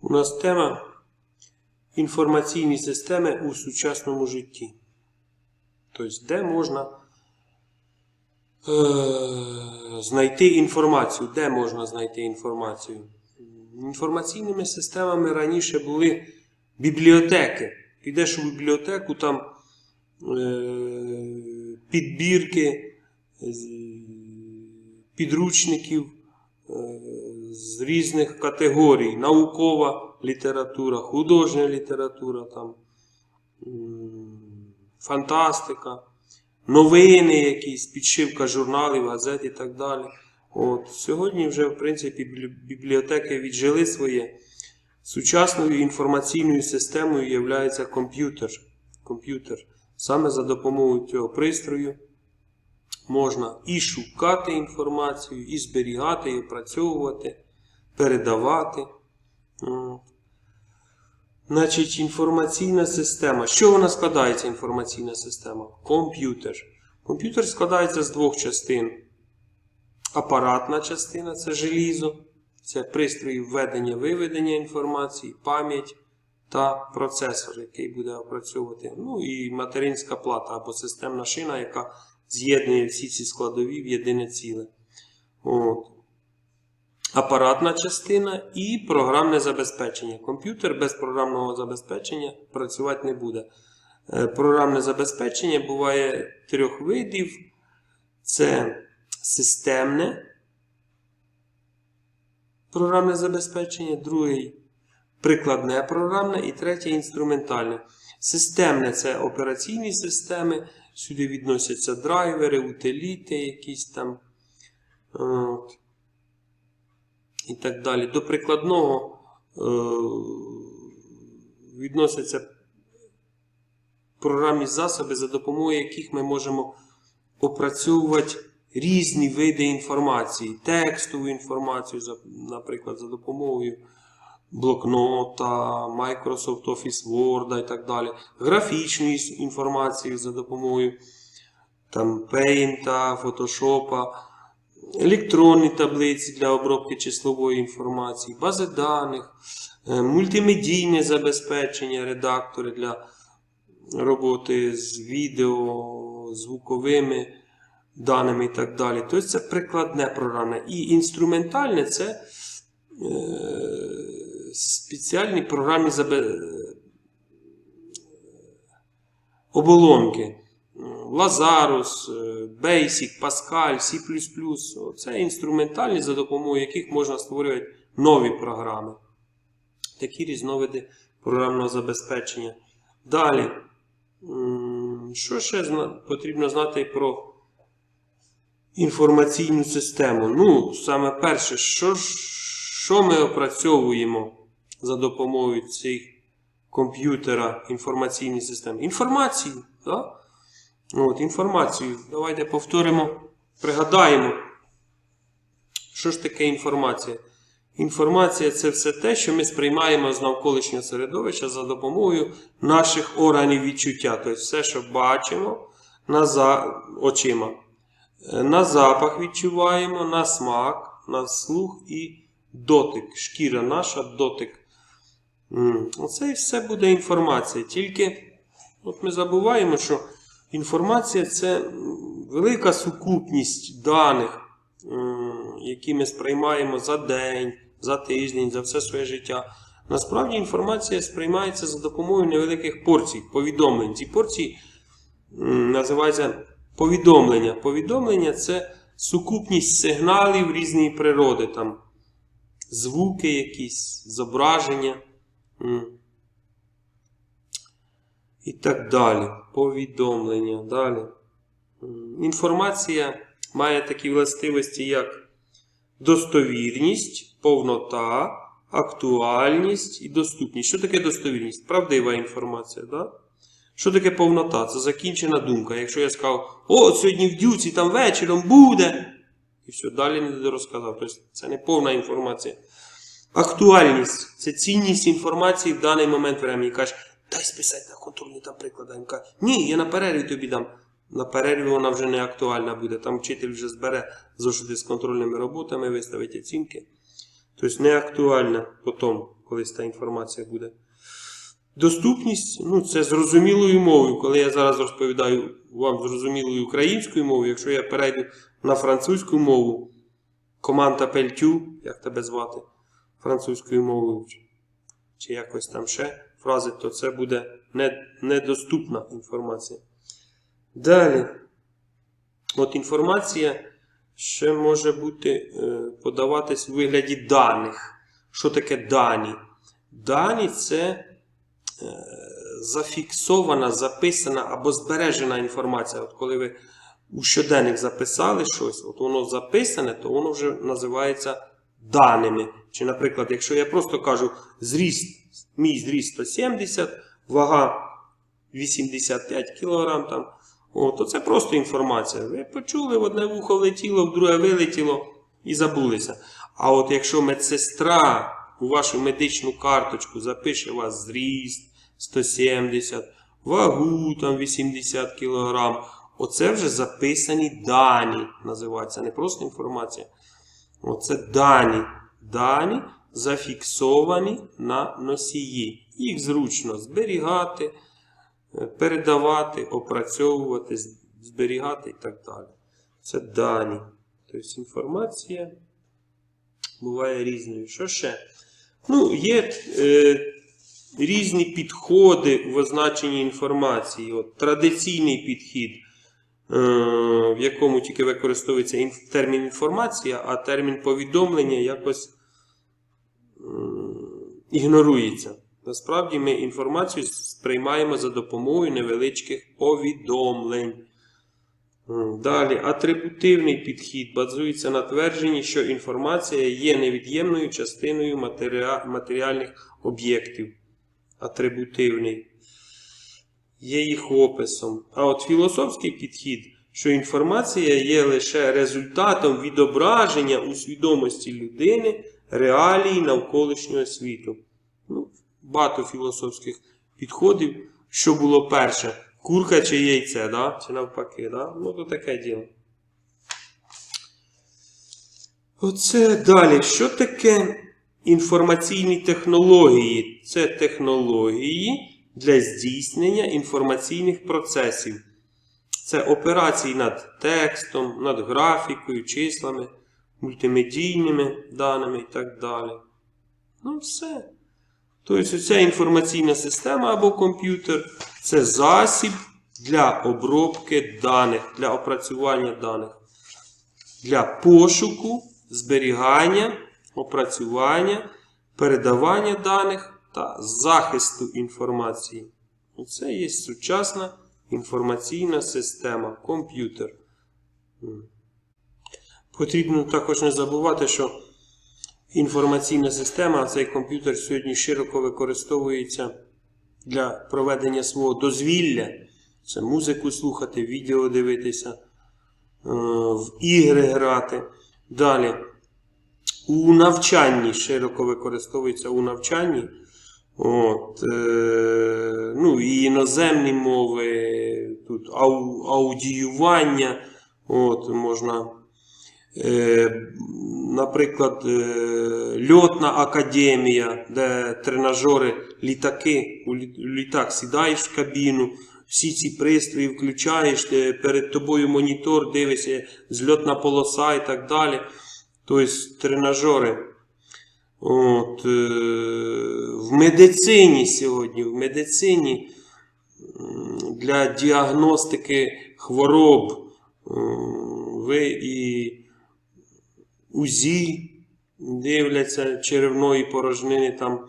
У нас тема інформаційні системи у сучасному житті. Тобто, де можна е, знайти інформацію? Де можна знайти інформацію? Інформаційними системами раніше були бібліотеки. Підеш у бібліотеку, там е, підбірки підручників е, з різних категорій: наукова література, художня література, там, фантастика, новини якісь, підшивка журналів, газет і так далі. От, сьогодні вже, в принципі, бібліотеки віджили своє. Сучасною інформаційною системою є комп'ютер. комп'ютер. Саме за допомогою цього пристрою можна і шукати інформацію, і зберігати, і опрацьовувати, передавати. Значить, інформаційна система. Чого вона складається інформаційна система? Комп'ютер. Комп'ютер складається з двох частин. Апаратна частина це желізо, це пристрої введення-виведення інформації, пам'ять та процесор, який буде опрацьовувати. Ну і материнська плата або системна шина, яка з'єднує всі ці складові в єдине ціле. От. Апаратна частина і програмне забезпечення. Комп'ютер без програмного забезпечення працювати не буде. Е, Програмне забезпечення буває трьох видів: це системне програмне забезпечення, другий прикладне програмне і третє інструментальне. Системне це операційні системи, сюди відносяться драйвери, утиліти, якісь там. От, і так далі. До прикладного е, відносяться програмні засоби, за допомогою яких ми можемо опрацьовувати різні види інформації, текстову інформацію, наприклад, за допомогою блокнота, Microsoft Office Word і так далі, графічну інформацію за допомогою там, Paint, Photoshop, електронні таблиці для обробки числової інформації, бази даних, е, мультимедійне забезпечення, редактори для роботи з відео, звуковими даними і так далі. Тобто це прикладне програмне. І інструментальне це е, спеціальні програмні забе... оболонки. Lazarus, Basic, Pascal, C++. Це інструментальні, за допомогою яких можна створювати нові програми. Такі різновиди програмного забезпечення. Далі. Що ще потрібно знати про інформаційну систему? Ну, саме перше, що, що ми опрацьовуємо за допомогою цих комп'ютера інформаційної системи? Інформацію. Так? От, інформацію. Давайте повторимо, пригадаємо, що ж таке інформація. Інформація це все те, що ми сприймаємо з навколишнього середовища за допомогою наших органів відчуття. Тобто все, що бачимо на за... очима. Е, На запах відчуваємо, на смак, на слух і дотик. Шкіра наша, дотик. Оце і все буде інформація. Тільки от ми забуваємо, що інформація це велика сукупність даних, які ми сприймаємо за день, за тиждень, за все своє життя. Насправді інформація сприймається за допомогою невеликих порцій, повідомлень. Ці порції називаються повідомлення. Повідомлення це сукупність сигналів різної природи, там звуки якісь, зображення. І так далі. Повідомлення. Далі. Інформація має такі властивості, як достовірність, повнота, актуальність і доступність. Що таке достовірність? Правдива інформація. Да? Що таке повнота? Це закінчена думка. Якщо я сказав, о, сьогодні в дюці там вечором буде. І все, далі не розказав. Тобто це не повна інформація. Актуальність це цінність інформації в даний момент времени. Кажеш, дай списати на контрольні там приклади. Він каже, ні, я на перерві тобі дам. На перерві вона вже не актуальна буде. Там вчитель вже збере зошити з контрольними роботами, виставить оцінки. Тобто не актуальна потім, колись та інформація буде. Доступність ну, це зрозумілою мовою. Коли я зараз розповідаю вам зрозумілою українською мовою, якщо я перейду на французьку мову, команда пельтю, як тебе звати, французькою мовою, чи якось там ще фрази, то це буде недоступна інформація. Далі. От інформація ще може бути е, подаватись у вигляді даних. Що таке дані? Дані це е, зафіксована, записана або збережена інформація. От коли ви у щоденник записали щось, от воно записане, то воно вже називається даними. Чи, наприклад, якщо я просто кажу зріст, мій зріст 170, вага 85 кг, там, о, то це просто інформація. Ви почули, в одне вухо влетіло, в друге вилетіло і забулися. А от якщо медсестра у вашу медичну карточку запише вас зріст 170, вагу там 80 кг, оце вже записані дані, називається, не просто інформація. Оце дані. Дані зафіксовані на носії. Їх зручно зберігати, е, передавати, опрацьовувати, зберігати і так далі. Це дані. Тобто інформація буває різною. Що ще? Ну, є е, різні підходи в означенні інформації. От, традиційний підхід, в якому тільки використовується термін інформація, а термін повідомлення якось ігнорується. Насправді ми інформацію сприймаємо за допомогою невеличких повідомлень. Далі, атрибутивний підхід базується на твердженні, що інформація є невід'ємною частиною матеріа- матеріальних об'єктів. Атрибутивний. Є їх описом. А от філософський підхід, що інформація є лише результатом відображення у свідомості людини реалій навколишнього світу. Ну, багато філософських підходів. Що було перше? Курка чи яйце, да? чи навпаки, да? ну то таке діло. Оце далі. Що таке інформаційні технології? Це технології для здійснення інформаційних процесів. Це операції над текстом, над графікою, числами, мультимедійними даними і так далі. Ну, все. Тобто, ця інформаційна система або комп'ютер це засіб для обробки даних, для опрацювання даних, для пошуку, зберігання, опрацювання, передавання даних та захисту інформації. Це є сучасна інформаційна система, комп'ютер. Потрібно також не забувати, що інформаційна система, цей комп'ютер сьогодні широко використовується для проведення свого дозвілля. Це музику слухати, відео дивитися, е, в ігри грати. Далі. У навчанні широко використовується у навчанні. От, е, ну, і іноземні мови, тут ау, аудіювання, от, можна Е, Наприклад, е, льотна академія, де тренажери, літаки, у літак сідаєш в кабіну, всі ці пристрої включаєш, е, перед тобою монітор, дивишся, зльотна полоса і так далі. Тобто тренажери. От, е, в медицині сьогодні, в медицині для діагностики хвороб ви і УЗІ дивляться черевної порожнини там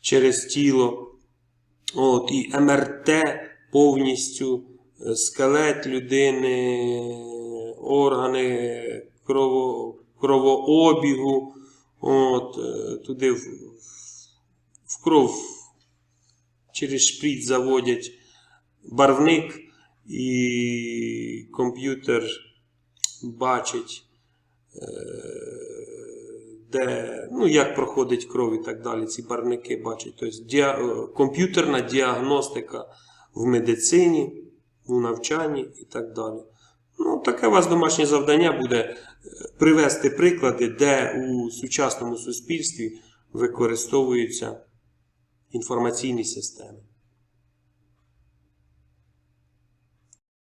через тіло. От, і МРТ повністю, е, скелет людини, органи крово, кровообігу. От, е, туди в, в кров через шприц заводять барвник, і комп'ютер бачить, е, де, ну, як проходить кров і так далі, ці барвники бачать. Тобто діа, е, комп'ютерна діагностика в медицині, у навчанні і так далі. Ну, таке у вас домашнє завдання буде привести приклади, де у сучасному суспільстві використовуються інформаційні системи.